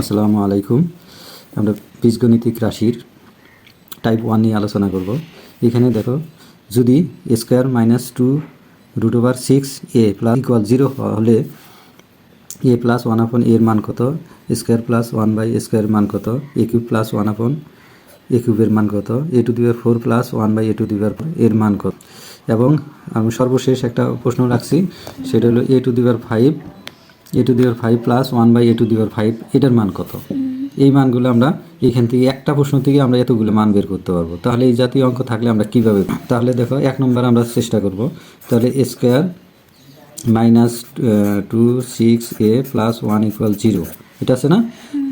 আসসালামু আলাইকুম। আমরা বীজগণিতিক রাশির টাইপ ওয়ান নিয়ে আলোচনা করব। এখানে দেখো, যদি square minus two root over six a plus equal zero হলে এ প্লাস ওয়ান আপন এর মান কত? Square plus one by square মান কত? এ কিউব প্লাস ওয়ান আপন এ কিউবের মান কত? A to the power four plus one by a to the power এর মান কত? এবং আমি সর্বশেষ একটা প্রশ্ন রাখছি, সেটা হলো a to the power five a to the power five plus one by a to the power five এটার মান কত? এই মানগুলো আমরা এখান থেকে একটা প্রশ্ন থেকে আমরা এতগুলো মান বের করতে পারব। তাহলে এই জাতীয় অঙ্ক থাকলে আমরা কীভাবে তাহলে দেখো, এক নম্বর আমরা চেষ্টা করব। তাহলে square minus two six a plus one equal zero এটা আছে না?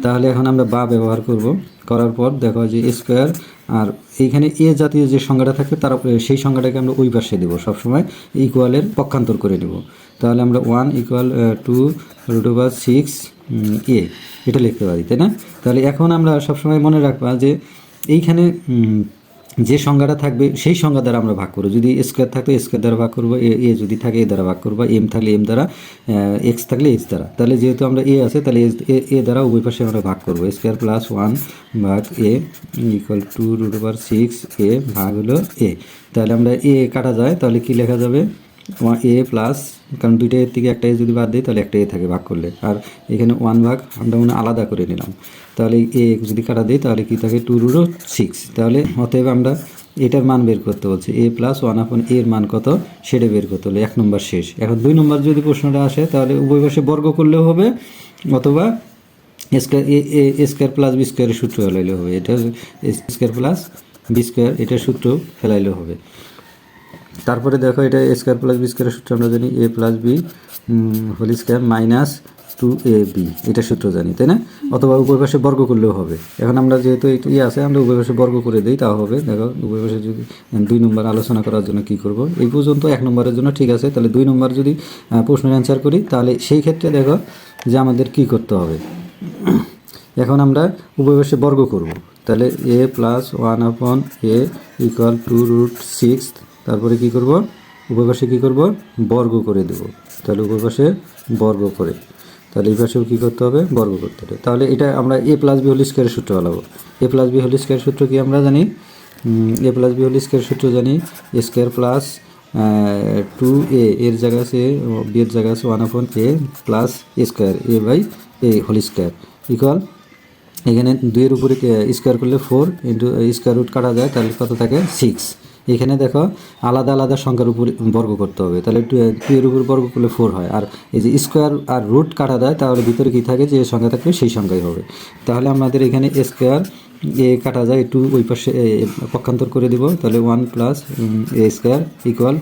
তাহলে এখন আমরা বা ব্যবহার করব। করার পর দেখো যে স্কোয়ার আর এইখানে এ জাতীয় যে সংজ্ঞাটা থাকে তার সেই সংজ্ঞাটাকে আমরা ওই পাশে দেবো সবসময় ইকুয়ালের পক্ষান্তর করে নেব তাহলে আমরা one equal two root over six a এটা লিখতে পারি, তাই না? তাহলে এখন আমরা সবসময় মনে রাখবা যে এইখানে যে সংজ্ঞাটা থাকবে, সেই সংজ্ঞা দ্বারা আমরা ভাগ করব। যদি স্কোয়ার থাকতো স্কোয়ার দ্বারা ভাগ করব, এ যদি থাকে, এ দ্বারা ভাগ করব এম থাকলে এম দ্বারা এক্স থাকলে এক্স দ্বারা। তাহলে যেহেতু আমরা এ আছে, তাহলে এ এ দ্বারা উভয় পাশে আমরা ভাগ করব। স্কোয়ার প্লাস ওয়ান ভাগ a equal two root over six a ভাগ হলো এ তাহলে আমরা এ কাটা যায়, তাহলে কি লেখা যাবে? এ প্লাস কারণ দুইটা থেকে একটা এ যদি বাদ দিই, তাহলে একটা এ থাকে ভাগ করলে। আর এখানে ওয়ান ভাগ, আমরা মনে আলাদা করে নিলাম। তাহলে এ যদি কাটা দিই, তাহলে কি থাকে? টু রুট সিক্স তাহলে অতএব আমরা এটার মান বের করতে বলছি। এ প্লাস ওয়ান আপন এর মান কত? সেটা বের করতে হলে এক নম্বর শেষ। এখন দুই নম্বর যদি প্রশ্নটা আসে, তাহলে উভয় পাশে বর্গ করলেও হবে, অথবা square a square plus B স্কোয়ারের সূত্র ফেলাইলেও হবে। এটা স্কোয়ার প্লাস বি স্কোয়ার এটার সূত্র ফেলাইলেও হবে। তারপরে দেখো এটা এ স্কোয়ার প্লাস বি স্কোয়ারের সূত্র আমরা জানি a plus B whole square minus two a B এটা সূত্র জানি, তাই না? অথবা উভয় পাশে বর্গ করলেও হবে। এখন আমরা যেহেতু এটা ইয়ে আছে, আমরা উভয় পাশে বর্গ করে দিই, তাও হবে। দেখো, উভয় পাশে যদি দুই নম্বর আলোচনা করার জন্য কি করব? এই পর্যন্ত এক নম্বরের জন্য ঠিক আছে। তাহলে দুই নম্বর যদি প্রশ্নের অ্যান্সার করি, তাহলে সেই ক্ষেত্রে দেখো যে আমাদের কি করতে হবে। এখন আমরা উভয় পাশে বর্গ করব। তাহলে a plus one upon a equal two root six তারপরে কি করব? পাশে কী করব? বর্গ করে দেব। তাহলে পাশে বর্গ করে। তাহলে এই পাশেও কী করতে হবে? বর্গ করতে হবে। তাহলে এটা আমরা এ প্লাস বি হোল স্কোয়ারের সূত্র আলাবো a plus B whole square সূত্র কি আমরা জানি? A plus B whole square সূত্র জানি? A square plus two a এর জায়গা আছে বি এর জায়গা আছে one upon a plus a square a by a whole square equal এখানে দুইয়ের উপরে স্কোয়ার করলে ফোর ইন্টু স্কোয়ার রুট কাটা যায়, তাহলে কত থাকে? সিক্স এখানে দেখো আলাদা আলাদা সংখ্যার উপর বর্গ করতে হবে। তাহলে টু এর উপর বর্গ করলে ফোর হয়। আর এই যে স্কোয়ার আর রুট কাটা দেয়, তাহলে ভিতরে কী থাকে যে সংখ্যা থাকবে সেই সংখ্যাই হবে। তাহলে আমাদের এখানে স্কোয়ার এ কাটা যায় একটু ওই পাশে পক্ষান্তর করে দিব। তাহলে one plus a square equal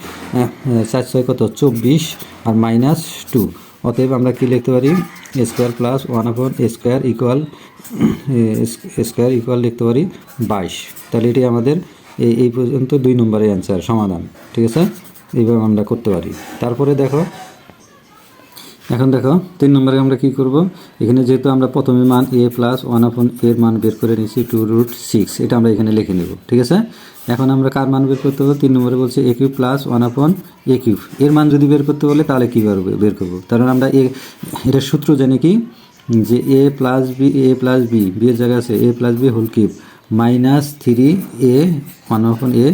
চার ছয় কত? চব্বিশ আর মাইনাস টু অতএব আমরা কি লিখতে পারি? Square plus one upon square equal square equal লিখতে পারি বাইশ। তাহলে এটি আমাদের এই এই পর্যন্ত দুই নম্বরের অ্যান্সার সমাধান, ঠিক আছে? এইভাবে আমরা করতে পারি। তারপরে দেখো, এখন দেখো, তিন নম্বরে আমরা কি করব? এখানে যেহেতু আমরা প্রথমে মান এ প্লাস ওয়ান আপন এর মান বের করে নিয়েছি টু রুট সিক্স এটা আমরা এখানে লিখে নেব, ঠিক আছে? এখন আমরা কার মান বের করতে হবে? তিন নম্বরে বলছে এ কিউব প্লাস ওয়ান আপন এ কিউব এর মান যদি বের করতে বলে, তাহলে কী বের বের করব। কারণ আমরা এ, এটার সূত্র জানি কি? যে a plus B a plus B B এর আছে a plus B whole cube minus three a one upon a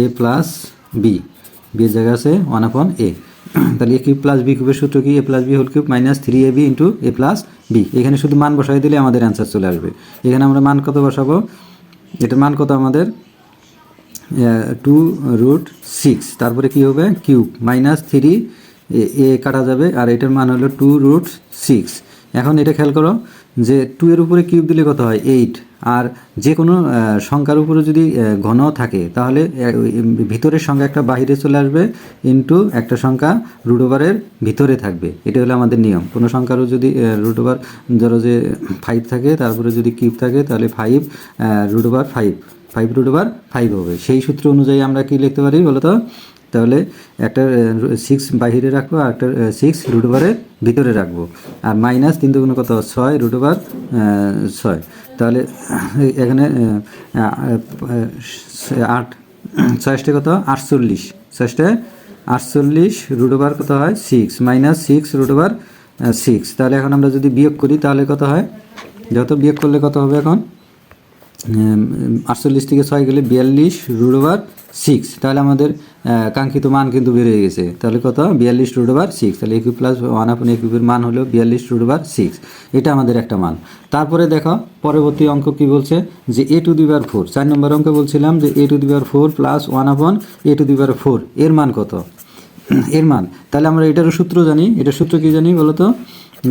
a plus B B এর জায়গা আছে ওয়ান আপন এ তাহলে এ কিউব প্লাস বি কিউবের সূত্র কি? A plus B whole cube minus three a B into a plus B এখানে শুধু মান বসাই দিলে আমাদের অ্যান্সার চলে আসবে। এখানে আমরা মান কত বসাবো? এটার মান কত আমাদের? টু রুট সিক্স তারপরে কি হবে? কিউব মাইনাস থ্রি এ কাটা যাবে। আর এটার মান হলো টু রুট সিক্স এখন এটা খেয়াল করো যে টু এর উপরে কিউব দিলে কত হয়? এইট আর যে কোনো সংখ্যার উপরে যদি ঘন থাকে, তাহলে ভিতরের সংখ্যা একটা বাহিরে চলে আসবে ইন্টু একটা সংখ্যা রুট ওভারের ভিতরে থাকবে। এটা হলো আমাদের নিয়ম। কোনো সংখ্যারও যদি রুট ওভার ধরো যে ফাইভ থাকে, তারপরে যদি কিউব থাকে, তাহলে five root over five five root over five হবে। সেই সূত্র অনুযায়ী আমরা কি লিখতে পারি বলো তো তাহলে একটা সিক্স বাহিরে রাখব আর একটা সিক্স রুট ওভারের ভিতরে রাখব। আর মাইনাস তিন দুগুণ কত? ছয় রুট ওভার ছয়। তাহলে, এখানে আট ছয়শটা কত? আটচল্লিশ। ছয়শটায় আটচল্লিশ রুট ওভার কত হয়? Six minus six root over six তাহলে এখন আমরা যদি বিয়োগ করি, তাহলে কত হয়? যত বিয়োগ করলে কত হবে এখন? আটচল্লিশ থেকে ছয় গেলে বিয়াল্লিশ রুট ওভার সিক্স তাহলে আমাদের কাঙ্ক্ষিত মান কিন্তু বেড়ে গেছে। তাহলে কত? বিয়াল্লিশ রুট ওভার সিক্স তাহলে একিউ প্লাস ওয়ান আপন একিউবের মান হলো বিয়াল্লিশ রুট ওভার সিক্স এটা আমাদের একটা মান। তারপরে দেখো, পরবর্তী অঙ্ক কি বলছে? যে এ টু দিবার ফোর চার নম্বর অঙ্কে বলছিলাম যে a to the power four plus one upon a to দিবার ফোর এর মান কত? এর মান। তাহলে আমরা এটারও সূত্র জানি। এটার সূত্র কি জানি বলো তো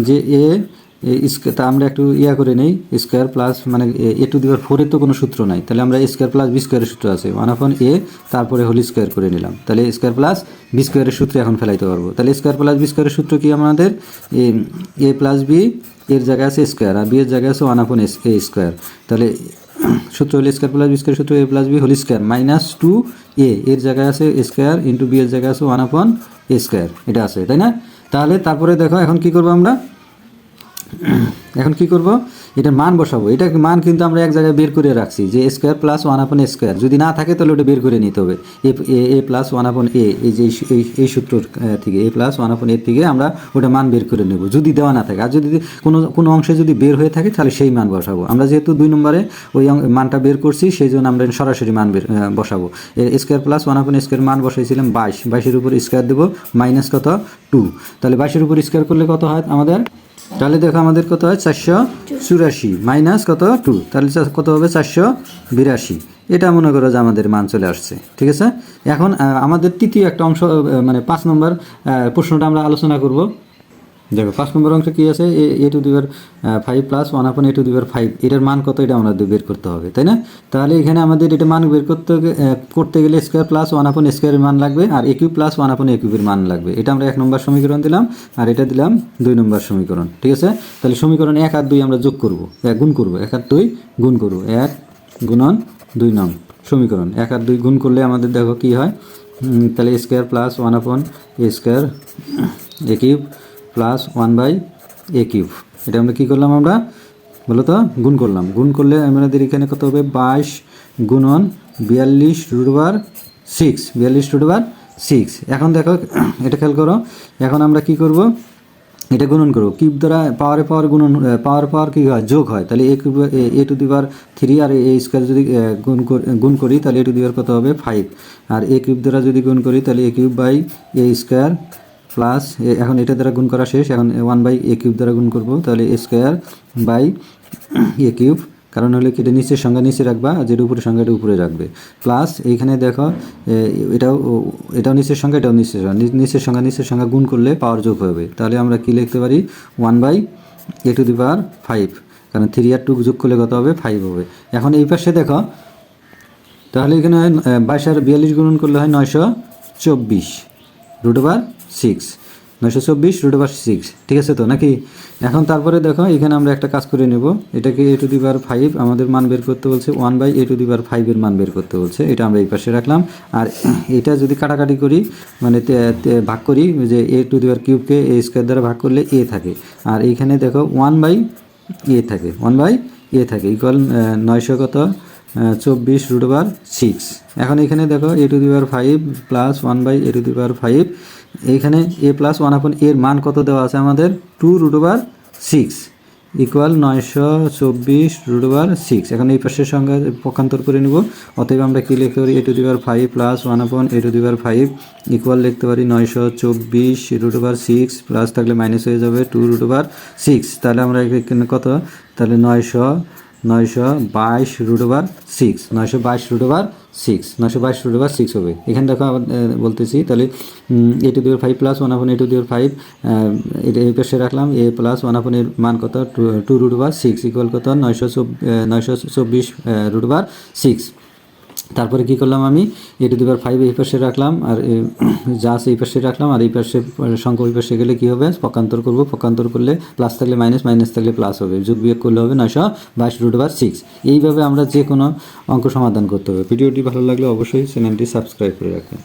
যে এ তা আমরা একটু ইয়া করে নেই স্কোয়ার প্লাস মানে এ টু দিবার ফোরের তো কোনো সূত্র নাই। তাহলে আমরা স্কোয়ার প্লাস বি স্কোয়ারের সূত্র আছে। ওয়ান আপন এ তারপরে হোল স্কোয়ার করে নিলাম। তাহলে স্কোয়ার প্লাস বি স্কোয়ারের সূত্রে এখন ফেলাইতে পারব। তাহলে স্কোয়ার প্লাস বি স্কোয়ারের সূত্র কি আমাদের? এ প্লাস বি এর জায়গায় আছে স্কোয়ার আর বি এর জায়গায় আছে ওয়ান আপন এ স্কোয়ার তাহলে সূত্র হল স্কোয়ার প্লাস বি স্কোয়ার সূত্র A plus B whole square minus two A এর জায়গায় আছে স্কোয়ার ইন্টু বি এর জায়গায় আছে ওয়ান আপন এ স্কোয়ার এটা আছে, তাই না? তাহলে তারপরে দেখো, এখন কি করব আমরা? এখন কি করব? এটা মান বসাবো। এটা মান কিন্তু আমরা এক জায়গায় বের করে রাখছি যে square plus one upon square যদি না থাকে তাহলে ওটা বের করে নিতে হবে। এ এ প্লাস ওয়ান আপন এ এই যে এই- সূত্র থেকে এ প্লাস ওয়ান আপন এর থেকে আমরা ওটা মান বের করে নেব। যদি দেওয়া না থাকে। আর যদি কোনো কোনো অংশে যদি বের হয়ে থাকে তাহলে সেই মান বসাবো। আমরা যেহেতু দুই নম্বরে ওই মানটা বের করছি সেই জন্য আমরা সরাসরি মান বের বসাবো। এর square plus one upon square মান বসাইছিলাম বাইশ। বাইশের উপর স্কোয়ার দেবো। মাইনাস কত? টু তাহলে বাইশের উপর স্কোয়ার করলে কত হয় আমাদের? তাহলে দেখো আমাদের কত হয়? চারশো চুরাশি মাইনাস কত? টু। তাহলে কত হবে? চারশো বিরাশি। এটা মনে করো যে আমাদের মান চলে আসছে, ঠিক আছে? এখন আমাদের তৃতীয় একটা অংশ মানে পাঁচ নম্বর প্রশ্নটা আমরা আলোচনা করব। দেখো পাঁচ নম্বর অংশ কী আছে? A to the power five plus one upon A to দিবার ফাইভ এটার মান কত? এটা আমাদের বের করতে হবে, তাই না? তাহলে এখানে আমাদের এটা মান বের করতে করতে গেলে স্কোয়ার প্লাস ওয়ান আপন স্কোয়ারের মান লাগবে, আর এ প্লাস ওয়ান আপন এ কিউবের মান লাগবে। এটা আমরা এক নম্বর সমীকরণ দিলাম, আর এটা দিলাম দুই নম্বর সমীকরণ, ঠিক আছে? তাহলে সমীকরণ এক আর দুই আমরা যোগ করব, এক গুণ করব, এক আর দুই গুণ করব, এক গুণন দুই নং সমীকরণ, এক আর দুই গুণ করলে আমাদের দেখো কি হয়? তাহলে square plus one upon square A cube plus one by A cube এটা আমরা কী করলাম আমরা? বলো গুণ করলাম। গুণ করলে আমাদের এখানে কত হবে? বাইশ গুণন বিয়াল্লিশ রুটবার সিক্স বিয়াল্লিশ রুটবার সিক্স এখন দেখো, এটা খেয়াল করো। এখন আমরা কি করব? এটা গুণন করব। কিউব দ্বারা পাওয়ারে পাওয়ার গুণন পাওয়ার পাওয়ার কী হয়? যোগ হয়। তাহলে A cube A to the power three R A square যদি গুণ গুণ করি, তাহলে এ টু দিবার কত হবে? ফাইভ আর এ কিউব দ্বারা যদি গুণ করি, তাহলে A cube by A square plus এখন এটা দ্বারা গুণ করা শেষ, এখন ওয়ান বাই এ কিউব দ্বারা গুণ করব, তাহলে A square by A cube কারণ হলে কি এটা নিচের সংখ্যা নিচে রাখবা যেটা উপরে সংখ্যা এটা উপরে রাখবে। প্লাস এইখানে দেখো এটাও এটাও নিচের সংখ্যা এটাও নিচের সংখ্যা নিচের সংখ্যা নিচের সংখ্যা গুণ করলে পাওয়ার যোগ হবে। তাহলে আমরা কি লিখতে পারি? One by A to the power five কারণ থ্রি আর টু যোগ করলে কত হবে? ফাইভ হবে। এখন এই পাশে দেখো, তাহলে এখানে বাইশ আর বিয়াল্লিশ গুণন করলে হয় নয়শো চব্বিশ। রুট ওভার সিক্স নয়শো চব্বিশ রুট ওভার সিক্স ঠিক আছে তো, নাকি? এখন তারপরে দেখো, এখানে আমরা একটা কাজ করে নেব। এটাকে এ টু দি বার ফাইভ আমাদের মান বের করতে বলছে one by A to the power ফাইভের মান বের করতে বলছে। এটা আমরা এই পাশে রাখলাম। আর এটা যদি কাটাকাটি করি মানে ভাগ করি যে এ টু দিবার কিউবকে এ স্কোয়ার দ্বারা ভাগ করলে এ থাকে। আর এইখানে দেখো ওয়ান বাই এ থাকে। ওয়ান বাই এ থাকে। ইকুয়াল নয়শো কত? চব্বিশ রুট ওভার সিক্স এখন এখানে দেখো A to the power five plus one by A to the power five এইখানে এ প্লাস ওয়ান আপন এর মান কত দেওয়া আছে আমাদের? Two root over six equal নয়শো চব্বিশ রুট ওভার সিক্স এখন এই পাশের সঙ্গে পক্ষান্তর করে নিব। অতএব আমরা কী লিখতে পারি? A to the power five plus one upon A to the power five equal লিখতে পারি নয়শো চব্বিশ রুট ওভার সিক্স প্লাস থাকলে মাইনাস হয়ে যাবে টু রুট ওভার সিক্স তাহলে আমরা কত? তাহলে নয়শো নয়শো বাইশ রুট ওভার সিক্স নয়শো বাইশ রুট ওভার সিক্স নয়শো বাইশ রুট ওভার সিক্স হবে। এখানে দেখো বলতেছি, তাহলে A to the power five plus one upon A to দিওর five এটা এই পাশে রাখলাম। এ প্লাস ওয়ান আপন এর মান কত? Two root over six equal কত? নয়শো নয়শো চব্বিশ রুট ওভার সিক্স তারপরে কি করলাম আমি? এ টু দিবার ফাইভ এই পাশে রাখলাম আর যা আছে এই পাশে রাখলাম আর এই পাশে সংখ্যা ওই পাশে গেলে কী হবে? পক্ষান্তর করব। পক্ষান্তর করলে প্লাস থাকলে মাইনাস মাইনাস থাকলে প্লাস হবে। যোগ বিয়োগ করলে হবে নয়শো বাইশ রুট বার সিক্স এইভাবে আমরা যে কোনো অঙ্ক সমাধান করতে হবে। ভিডিওটি ভালো লাগলে অবশ্যই চ্যানেলটি সাবস্ক্রাইব করে রাখবেন।